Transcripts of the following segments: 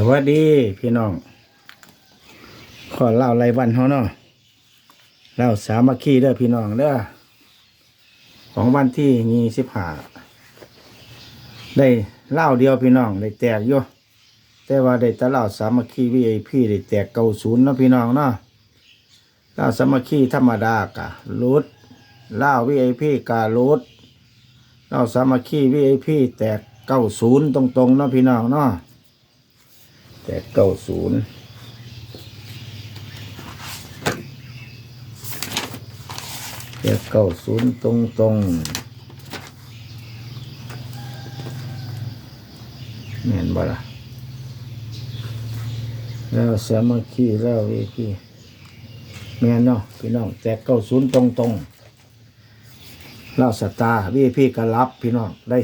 สวัสดีพี่น้อง ขอเล่าไรวันเขาเนาะเล่าสามัคคีเด้อพี่น้องเด้อของวันที่ยี่สิบห้าได้เล่าเดียวพี่น้องได้แตกอยู่แต่ว่าได้ตะเล่าสามัคคีวีไอพีได้แตกเก้าศูนย์เนาะพี่น้องเนาะเล่าสามัคคีธรรมดากะรูดเล่าวีไอพีการูดเล่าสามัคคีวีไอพีแตกเก้าศูนย์ตรงๆเนาะพี่น้องเนาะ แปดเก้าศูนย์แปดเก้าศูนย์ตรงตรงเห็นบ่ล่ะแล้วสามัคคีแล้วเวทีแม่นเนาะพี่น้องแปดเก้าศูนย์ตรงตรงเล่าสตาร์วีพี่ก็รับพี่น้องได้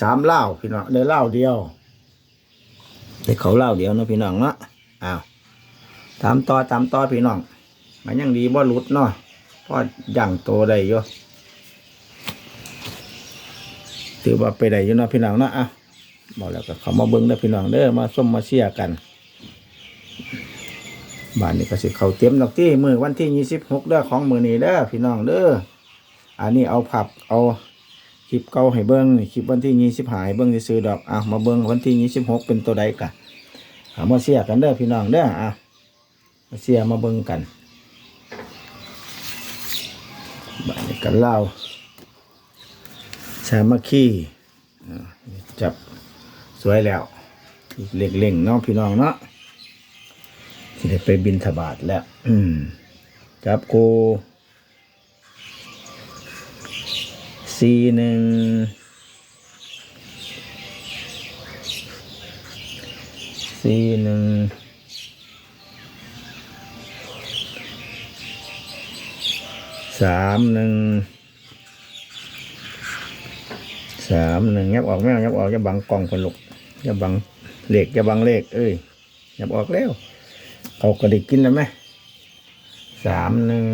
สามเล่าพี่น้องได้เล่าเดียว ได้เขาเล่าเดี๋ยวนะพี่น้องเนาะอ้าวตามต่อตามต่อพี่น้อง มันยังดีบ่หลุดเนาะเพราะย่างโตได้อยู่ถือว่าไปได้อยู่นะพี่น้องเนาะอะบอกแล้วก็เขามาเบิ้งเด้พี่น้องเด้อมาส้มมาเชียกันบ้านนี้ก็สิเขาเตรียมดอกที่มือวันที่ยี่สิบหกเด้อของมือนี้เด้อพี่น้องเด้ออันนี้เอาผับเอา คลิปเก่าให้เบิ้งคลิปวันที่ยี่สิบหายเบิ้งจะซื้อดอกอะมาเบิ้งวันที่ยี่สิบหกเป็นตัวใดกะเอามาเสียกันเด้อพี่น้องเด้ออะมาเสียมาเบิ้งกันบานนี้กันเล่าสามัคคีจับสวยแล้วเล็กเล่งเนาะพี่น้องเนาะที่ได้ไปบินทบาทแล้ว อืมจับกู สี่หนึ่งสี่หนึ่งสามหนึ่งสามหนึ่งยับออกไม่เอายับออกจะบังกล่องคนลุกจะบังเลขจะบังเลขเอ้ยยับออกแล้วเขาก็ได้กินแล้วไหมสามหนึ่ง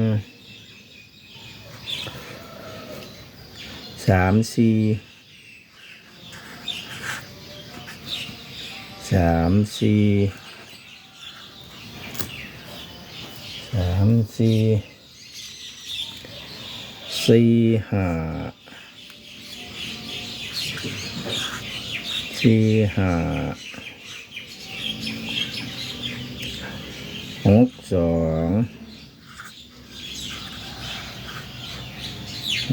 สามสี่สามสี่สามสี่สี่ห้าสี่ห้าหกสอง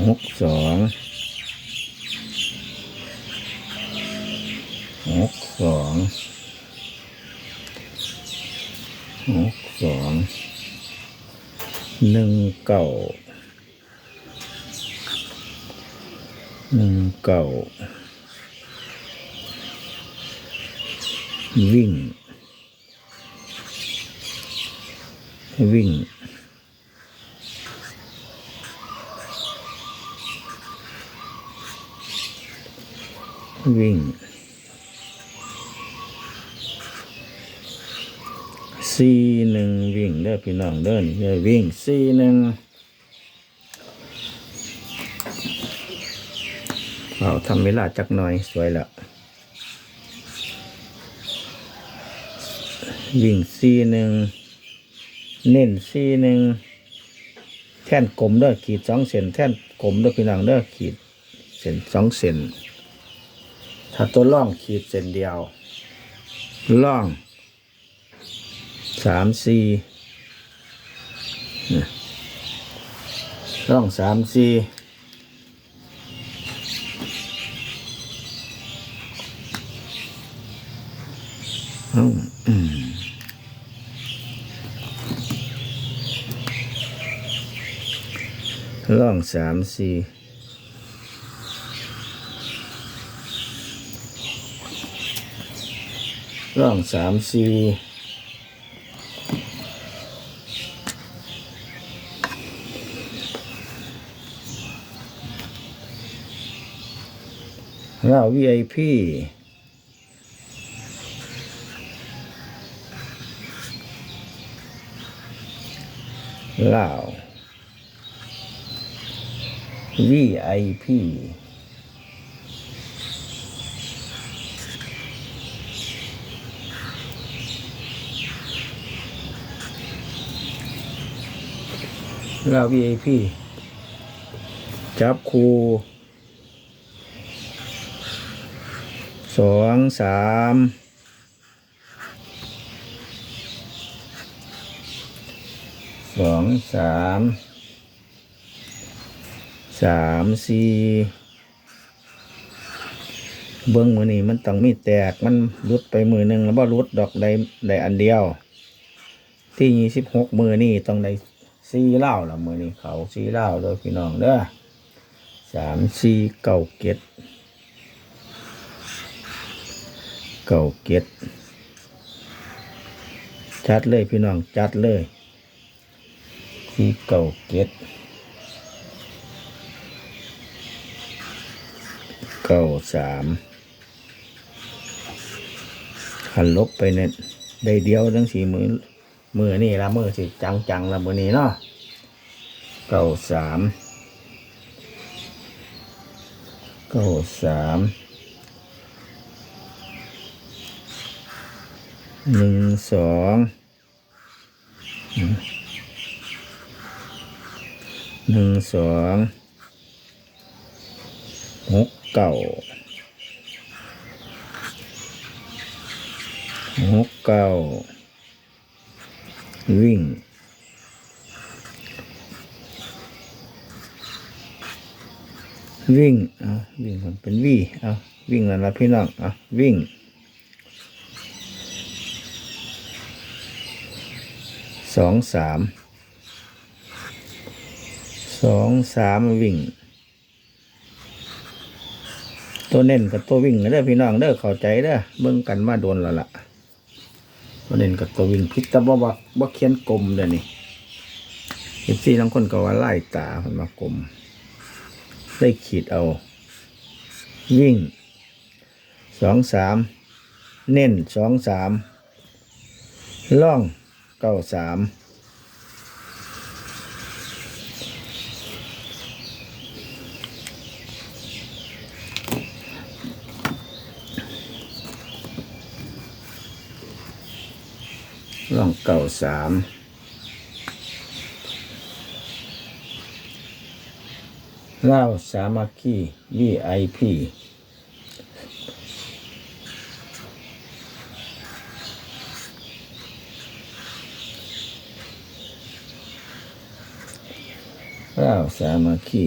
หกสอง หกสองหกสองหนึ่งเก้าหนึ่งเก้าวิ่ง วิ่งวิ่ง สี่หนึ่งวิ่งเด้อพี่น้องเด้อนี่เด้อวิ่งสี่หนึ่งเอาทำเวลาจักหน่อยสวยแล้ววิ่งสี่หนึ่งเน้นสี่หนึ่งแท่นกลมเด้อขีดสองเซนแท่นกลมเด้อพี่น้องเด้อขีดเซนสองเซนถ้าตัวล่องขีดเซนเดียวล่อง สามสี่ร่องสามสี่ร่องสามสี่ร่องสามสี่ เงา VIP ลาว VIP ลาว VIP จับคู สองสามสองสามสามสี่เบิ้องมือนี้มันต้องมีแตกมันรุดไปมือหนึ่งแล้วบ่รุดดอกใดใดอันเดียว ที่ยี่สิบหกมือนี่ต้องได้สี่เล่าละมือนี่เขาสี่เล่าเด้อพี่น้องเด้อสามสี่เก้าเก็ด เก้าเก็ดจัดเลยพี่น้องจัดเลยสี่เก้าเก็ดเก้าสามขันลบไปเนี่ยได้เดียวทั้งสี่มือมือนี่ละมือสิจังจังละมือนี้เนาะเก้าสามเก้าสาม หนึ่งสองหนึ่งสองหกเก้าหกเก้าวิ่งวิ่ง เอาวิ่งมันเป็นวีเอาวิ่งแล้วนะพี่น้อง เอาวิ่ง สองสามสองสามวิ่ง ตัวเน้นกับตัววิ่งเด้อพี่น้องเด้อเข้าใจเด้อเบิ่งกันมาโดนแล้วล่ะประเด็นกับตัววิ่งพิษแต่ว่าว่าว่าเขียนกลมเดี๋ยนี้เอฟซีบางคนก็ว่าไล่ตามันมากลมได้ขีดเอา วิ่งสองสามเน้นสองสามล่อง เก้าสามล่องเก้าสามเล่าสามัคคี VIP เล่าสามัคคี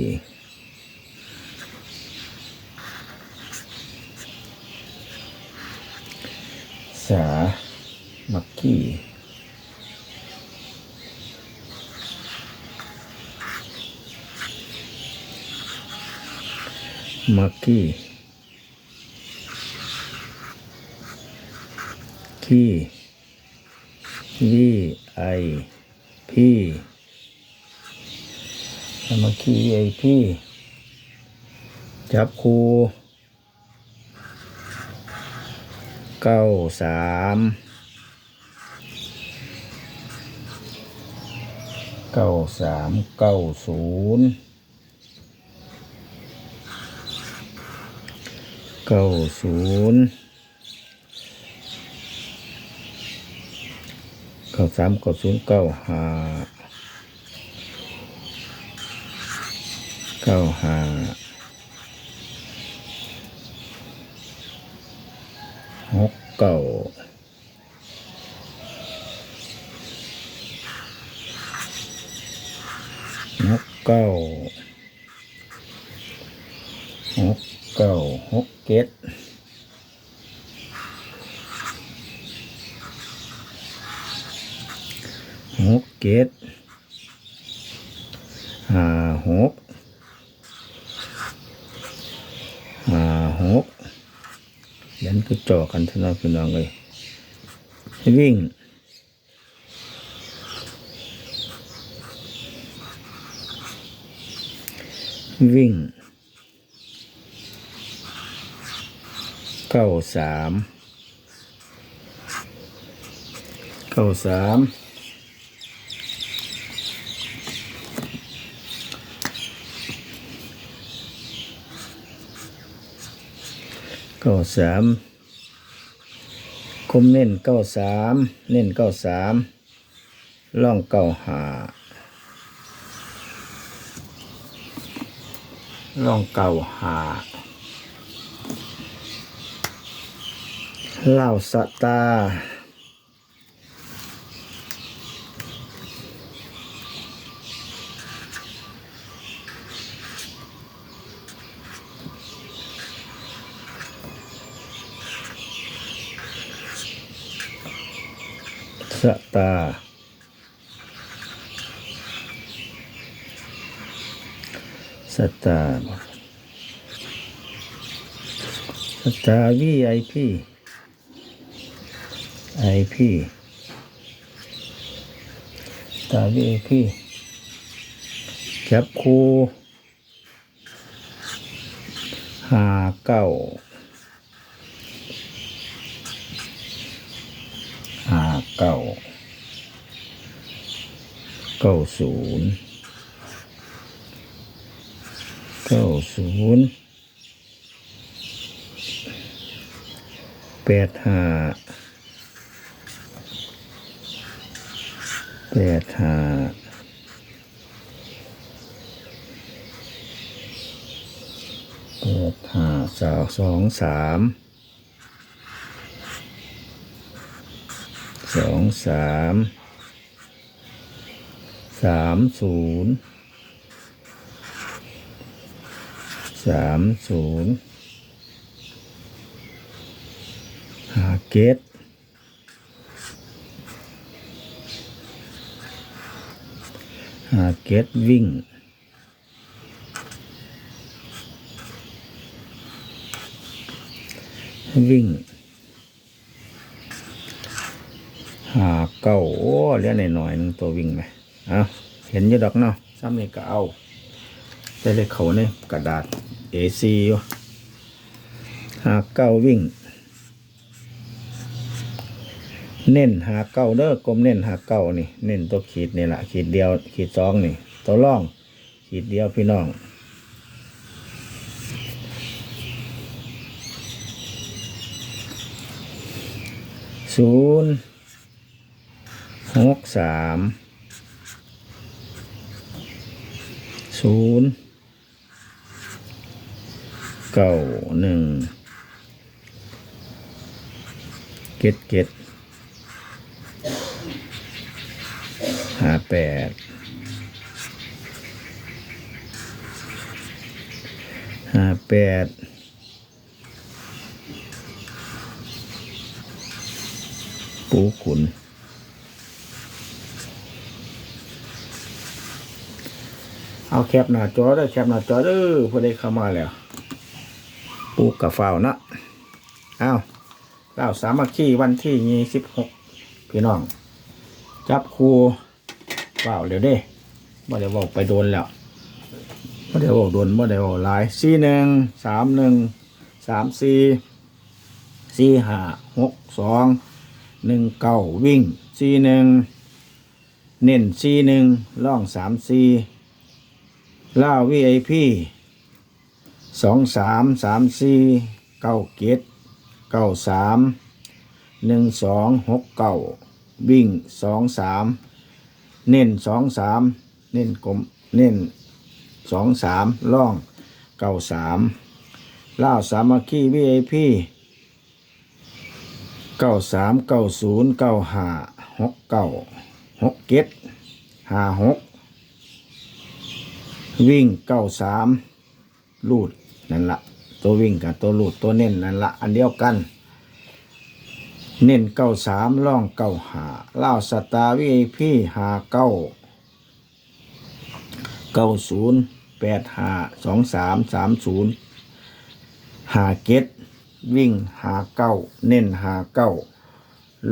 สามัคคีมักกี้ขี้วีไอพี มักกี้ไอพี่จับคูเก้าสามเก้าสามเก้าศูนย์เก้าศูนย์เก้าสามเก้าศูนย์เก้าห้า เก้าห้าหกเก้าหกเก้าหกเก้าหกเจ็ดหกเจ็ดห้าหกห้าหกยันคือ จ่อกันทนาพี่น้องเลยวิ่งวิ่งเก้าสามเก้าสามเก้าสาม คมเน้นเก้าสามเน้นเก้าสามล่องเก้าหาล่องเก้าหาเหล่าสตา สตาร์สตาร์สตาร์วีไอพีไอพีสตาร์วีไอพีแคปคูหาเก้าห้า เก้าเก้าศูนย์เก้าศูนย์แปดห้าแปดห้าแปดห้าสาวสองสาม สามสามศูนย์สามศูนย์หาเกตหาเกตวิ่งวิ่ง หาเก้าโอ้เลี้ยนหน่อยๆนึงตัววิ่งไหมเอาเห็นอยู่ดอกเนาะซ้ำนี่ก็เอาได้เลยเขาในกระดาษ A4 อยู่หาเก้าวิ่ง เน้นหาเก้าเด้อกลมเน้นหาเก้านี่ เน้นตัวขีดนี่แหละขีดเดียว ขีดสองนี่ ตัวล่อง ขีดเดียวพี่น้องศูนย์ หกสามศูนย์เก้าหนึ่งเก็ดเก็ดห้าแปดห้าแปดปูขุน เอาแคปหน้าจอได้แคปหน้าจอเด้อพอได้เข้ามาแล้วปูกับฝ้านะเอาเล่าสามัคคีวันที่ยี่สิบหกพี่น้อง จับครูเฝ้าเดี๋ยวเด้บ่ได้บอกไปโดนแล้วบ่ได้บอกโดนบ่ได้บอกหลายสี่หนึ่งสามหนึ่งสามสี่สี่ห้าหกสองหนึ่งเก้าวิ่งสี่หนึ่งเน้นสี่หนึ่งล่องสามสี่ ล่าวีไอพีสองสามสามสี่เก้าเกตเก้าสามหนึ่งสองหกเก้าวิ่งสองสามเน้นสองสามเน้นกลมเน้นสองสามล่องเก้าสามล่าสามัคคีวีไอพีเก้าสามเก้าศูนย์เก้าห้าหกเก้าหกเจ็ดห้าหก วิ่งเก้าสามลูดนั่นละตัววิ่งกับตัวลูดตัวเน้นนั่นละอันเดียวกัน เน้นเก้าสามล่องเก้าหาเล่าสตาร์วีพี่หาเก้าเก้าศูนย์แปดหาสองสามสามศูนย์หาเก็ดวิ่งหาเก้าเน้นหาเก้า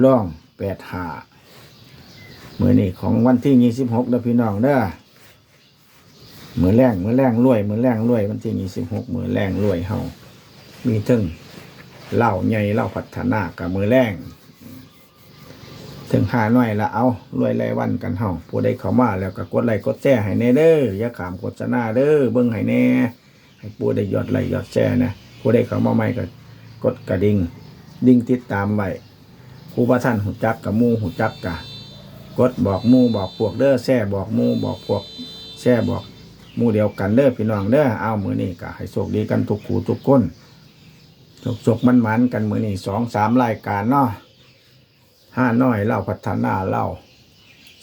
ล่องแปดหาเมื่อนี่ของวันที่ยี่สิบหกเด้อพี่น้องเด้อ มือแรงมือแรงรวยมือแรงรวยวันที่ยี่สิบหกมือแรงรวยเฮามีถึงเหล่าใหญ่เหล่าพัฒนากับมือแรงถึงหาหน่อยละเอารวยรายวันกันเฮาผู้ใดเข้ามาแล้วก็กดไลค์กดแชร์ให้แน่เด้ออย่าขามโฆษณาเด้อเบิ่งให้แน่ให้ปูได้ยอดไลค์ยอดแชร์นะผู้ได้เข้ามาใหม่ก็กดกระดิ่งดิ่งติดตามไว้ครูบาท่านหูจักกับมูหูจักกะกดบอกมูบอกพวกเด้อแช่บอกมูบอกพวกแช่บอก มู่เดียวกันเด้อพี่น้องเด้อเอามือนี้ก็ให้โชคดีกันทุกคู่ทุกคนโชคโมันมันกันมือนี้สองสามรายการเนาะห้าน้อยเล่าพัฒนาเล่า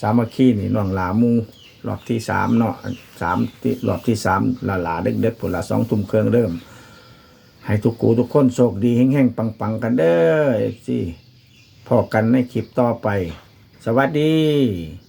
สามัคคีนี่น้องหลามูรอบที่สามเนาะสามที่รอบที่สามหลาหลาเด็กเด็กๆผลละสองทุ่มเครื่องเริ่ม ให้ทุกกูทุกคนโชคดีแห้งๆปังๆ กันเด้อสิพอกันในคลิปต่อไป สวัสดี